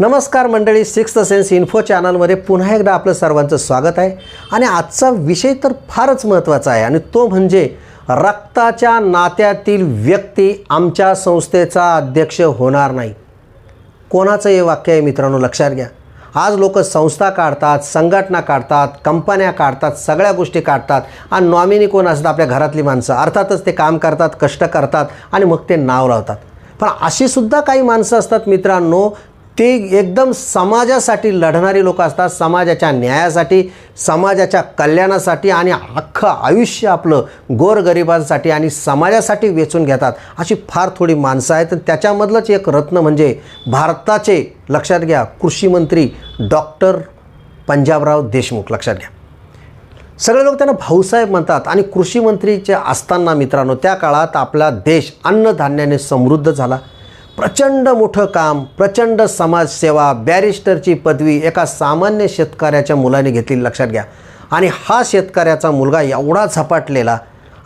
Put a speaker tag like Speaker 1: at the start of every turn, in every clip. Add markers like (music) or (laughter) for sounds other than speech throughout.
Speaker 1: नमस्कार मंडळी sixth sense info चॅनलमध्ये पुन्हा एकदा आपलं सर्वांचं स्वागत आहे. आणि आजचा विषय तर फारच महत्त्वाचा आहे आणि तो म्हणजे रक्ताच्या नात्यातील व्यक्ती आमच्या संस्थेचा अध्यक्ष होणार नाही. कोणाचं हे वाक्य आहे मित्रांनो लक्षात घ्या. आज लोक संस्था काढतात संघटना काढतात कंपन्या काढतात सगळ्या गोष्टी काढतात आणि नॉमिनी कोण असतात आपल्या घरातली माणसं. अर्थातच ते काम करतात कष्ट करतात आणि मग ते नाव लावतात. पण अशी सुद्धा काही माणसं असतात मित्रांनो ते एकदम समाजासाठी लढणारी लोक असतात समाजाच्या न्यायासाठी समाजाच्या कल्याणासाठी आणि अख्खं आयुष्य आपलं गोरगरिबांसाठी आणि समाजासाठी वेचून घेतात. अशी फार थोडी माणसं आहेत. त्याच्यामधलंच एक रत्न म्हणजे भारताचे लक्षात घ्या कृषीमंत्री डॉक्टर पंजाबराव देशमुख लक्षात घ्या. सगळे लोक त्यांना भाऊसाहेब म्हणतात आणि कृषी मंत्रीचे असताना मित्रांनो त्या काळात आपला देश अन्नधान्याने समृद्ध झाला. प्रचंड मोठं काम प्रचंड समाजसेवा बॅरिस्टरची पदवी एका सामान्य शेतकऱ्याच्या मुलाने घेतली लक्षात घ्या. आणि हा शेतकऱ्याचा मुलगा एवढा झपाटलेला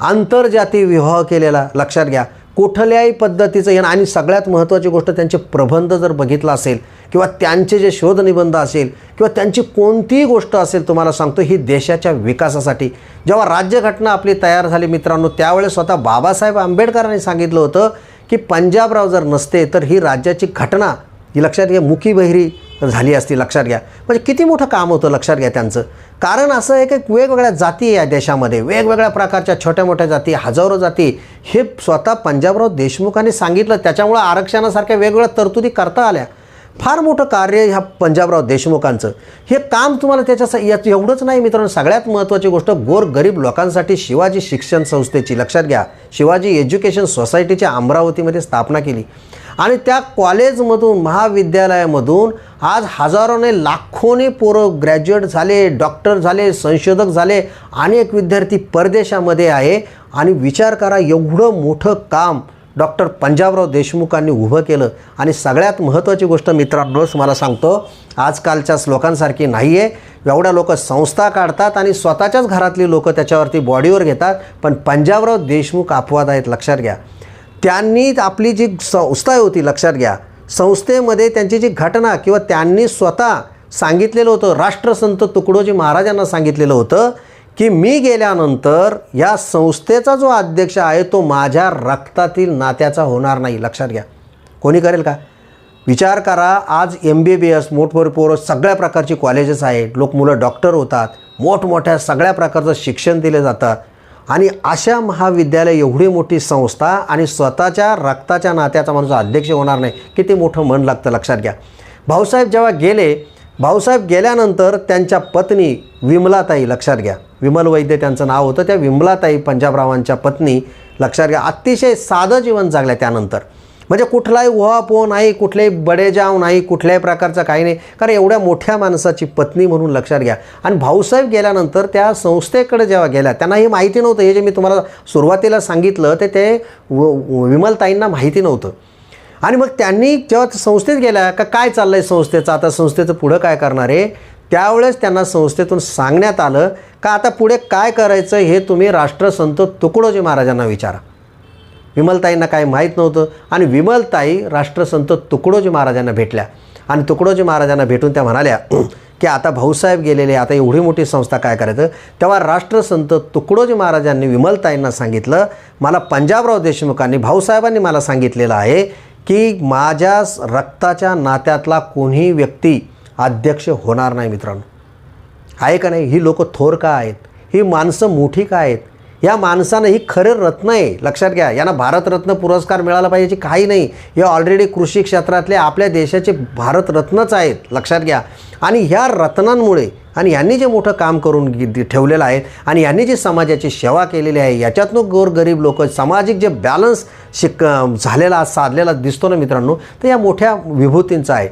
Speaker 1: आंतरजाती विवाह केलेला लक्षात घ्या. कुठल्याही पद्धतीचं येणं आणि सगळ्यात महत्त्वाची गोष्ट त्यांचे प्रबंध जर बघितला असेल किंवा त्यांचे जे शोधनिबंध असेल किंवा त्यांची कोणतीही गोष्ट असेल तुम्हाला सांगतो ही देशाच्या विकासासाठी. जेव्हा राज्यघटना आपली तयार झाली मित्रांनो त्यावेळेस स्वतः बाबासाहेब आंबेडकरांनी सांगितलं होतं की पंजाबराव जर नसते तर ही राज्याची घटना ही लक्षात घ्या मुखी बहिरी झाली असती लक्षात घ्या. म्हणजे किती मोठं काम होतं लक्षात घ्या त्यांचं. कारण असं आहे की वेगवेगळ्या जाती आहे या देशामध्ये वेगवेगळ्या प्रकारच्या छोट्या मोठ्या जाती हजारो जाती. हे स्वतः पंजाबराव देशमुखांनी सांगितलं त्याच्यामुळं आरक्षणासारख्या वेगवेगळ्या तरतुदी करता आल्या. फार मोठं कार्य ह्या पंजाबराव देशमुखांचं. हे काम तुम्हाला त्याच्या याचं एवढंच नाही मित्रांनो सगळ्यात महत्त्वाची गोष्ट गोर गरीब लोकांसाठी शिवाजी शिक्षण संस्थेची लक्षात घ्या. शिवाजी एज्युकेशन सोसायटीच्या अमरावतीमध्ये स्थापना केली. आणि त्या कॉलेजमधून महाविद्यालयामधून आज हजारोने लाखोने पोरं ग्रॅज्युएट झाले डॉक्टर झाले संशोधक झाले अनेक विद्यार्थी परदेशामध्ये आहे. आणि विचार करा एवढं मोठं काम डॉक्टर पंजाबराव देशमुखांनी उभं केलं. आणि सगळ्यात महत्त्वाची गोष्ट मित्रांनोच मला सांगतो आजकालच्या लोकांसारखी नाही आहे एवढ्या लोक संस्था काढतात आणि स्वतःच्याच घरातली लोक त्याच्यावरती बॉडीवर घेतात. पण पंजाबराव देशमुख अपवाद आहेत लक्षात घ्या. त्यांनी आपली जी संस्था होती लक्षात घ्या. संस्थेमध्ये त्यांची जी घटना किंवा त्यांनी स्वतः सांगितलेलं होतं राष्ट्रसंत तुकडोजी महाराजांना सांगितलेलं होतं की मी गेल्यानंतर या संस्थेचा जो अध्यक्ष आहे तो माझ्या रक्तातील नात्याचा होणार नाही. लक्षात घ्या. कोणी करेल का? विचार करा आज एम बी बी एस मोठमोठे पोरं सगळ्या प्रकारची कॉलेजेस आहेत. लोक मुलं डॉक्टर होतात. मोठमोठ्या सगळ्या प्रकारचं शिक्षण दिले जातं. आणि अशा महाविद्यालय एवढी मोठी संस्था आणि स्वतःच्या रक्ताच्या नात्याचा माणूस अध्यक्ष होणार नाही किती मोठं मन लागतं लक्षात घ्या. भाऊसाहेब जेव्हा गेले भाऊसाहेब गेल्यानंतर त्यांच्या पत्नी विमलाताई लक्षात घ्या. विमल वैद्य त्यांचं नाव होतं. त्या विमलाताई पंजाबरावांच्या पत्नी लक्षात घ्या अतिशय साधं जीवन जगल्या त्यानंतर. म्हणजे कुठलाही उहापोह नाही कुठलेही बडेजाव नाही कुठल्याही प्रकारचं काही नाही. कारण एवढ्या मोठ्या माणसाची पत्नी म्हणून लक्षात घ्या. आणि भाऊसाहेब गेल्यानंतर त्या संस्थेकडे जेव्हा गेल्या त्यांना हे माहिती नव्हतं. हे जे मी तुम्हाला सुरुवातीला सांगितलं ते ते व- विमलताईंना माहिती नव्हतं. आणि मग त्यांनी जेव्हा संस्थेत गेल्या का काय चाललं आहे संस्थेचं? आता संस्थेचं पुढं काय करणार आहे? त्यावेळेस त्यांना संस्थेतून सांगण्यात आलं का आता पुढे काय करायचं हे तुम्ही राष्ट्रसंत तुकडोजी महाराजांना विचारा. विमलताईंना काही माहीत नव्हतं आणि विमलताई राष्ट्रसंत तुकडोजी महाराजांना भेटल्या. आणि तुकडोजी महाराजांना भेटून त्या म्हणाल्या (clears throat) की आता भाऊसाहेब गेलेले आता एवढी मोठी संस्था काय करायचं? तेव्हा राष्ट्रसंत तुकडोजी महाराजांनी विमलताईंना सांगितलं मला पंजाबराव देशमुखांनी भाऊसाहेबांनी मला सांगितलेलं आहे की माझ्या रक्ताच्या नात्यातला कोणीही व्यक्ती अध्यक्ष होणार नाही मित्रांनो. आहे का नाही? ही लोक थोर का आहेत? ही माणसं मोठी का आहेत? या माणसानं ही खरे रत्न आहे. लक्षात घ्या यांना भारतरत्न पुरस्कार मिळाला पाहिजे काही नाही. हे ऑलरेडी कृषी क्षेत्रातले आपल्या देशाचे भारतरत्नच आहेत. लक्षात घ्या. आणि ह्या रत्नांमुळे आणि यांनी जे मोठं काम करून ठेवलेलं आहे आणि यांनी जी समाजाची सेवा केलेली आहे याच्यातनं गोरगरीब लोक सामाजिक जे बॅलन्स शिक झालेला साधलेला दिसतो ना मित्रांनो तर या मोठ्या विभूतींचा आहे.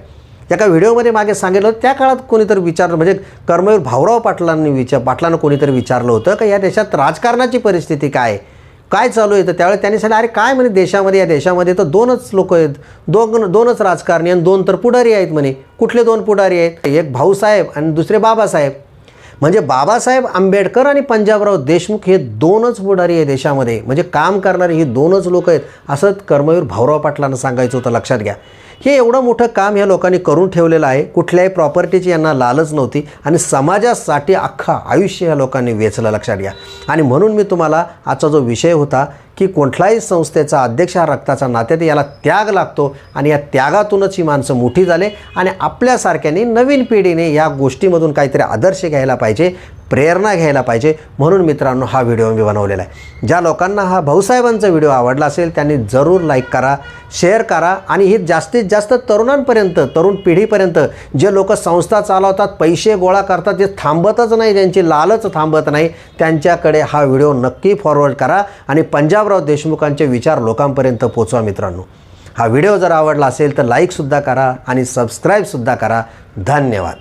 Speaker 1: एका व्हिडिओमध्ये मागे सांगितलं होतं, त्या काळात कोणीतरी विचारलं म्हणजे कर्मवीर भाऊराव पाटलांनी विचार पाटलांना कोणीतरी विचारलं होतं का या देशात राजकारणाची परिस्थिती काय? काय चालू आहे? तर त्यावेळेस त्यांनी सांगितलं अरे काय म्हणे देशामध्ये या देशामध्ये तर दोनच लोक आहेत. दोन दोनच राजकारणी आणि दोन तर पुढारी आहेत म्हणे. कुठले दोन पुढारी आहेत? एक भाऊसाहेब आणि दुसरे बाबासाहेब. म्हणजे बाबासाहेब आंबेडकर आणि पंजाबराव देशमुख हे दोनच पुढारी आहे देशामध्ये. म्हणजे काम करणारे ही दोनच लोक आहेत. असं कर्मवीर भाऊराव पाटलांना सांगायचं होतं लक्षात घ्या. हे एवढं मोठं काम ह्या लोकांनी करून ठेवलेलं आहे. कुठल्याही प्रॉपर्टीची यांना लालच नव्हती आणि समाजासाठी अख्खं आयुष्य या लोकांनी वेचलं लक्षात घ्या. आणि म्हणून मी तुम्हाला आजचा जो विषय होता की कुठल्याही संस्थेचा अध्यक्ष हा रक्ताचा नात्यात याला त्याग लागतो आणि या त्यागातूनच ही माणसं मोठी झाले आणि आपल्यासारख्याने नवीन पिढीने या गोष्टीमधून काहीतरी आदर्श घ्यायला पाहिजे. प्रेरणा घ्यायला पाहिजे. म्हणून मित्रांनो हा व्हिडिओ मी बनवलेला आहे. ज्या लोकांना हा भाऊसाहेबांचा व्हिडिओ आवडला असेल त्यांनी जरूर लाईक करा शेअर करा आणि ही जास्तीत जास्त तरुणांपर्यंत तरुण पिढीपर्यंत जे लोक संस्था चालवतात पैसे गोळा करतात जे थांबतच नाही ज्यांची लालच थांबत नाही त्यांच्याकडे हा व्हिडिओ नक्की फॉरवर्ड करा आणि पंजाबराव देशमुखांचे विचार लोकांपर्यंत पोचवा मित्रांनो. हा व्हिडिओ जर आवडला असेल तर लाईकसुद्धा करा आणि सबस्क्राईबसुद्धा करा. धन्यवाद.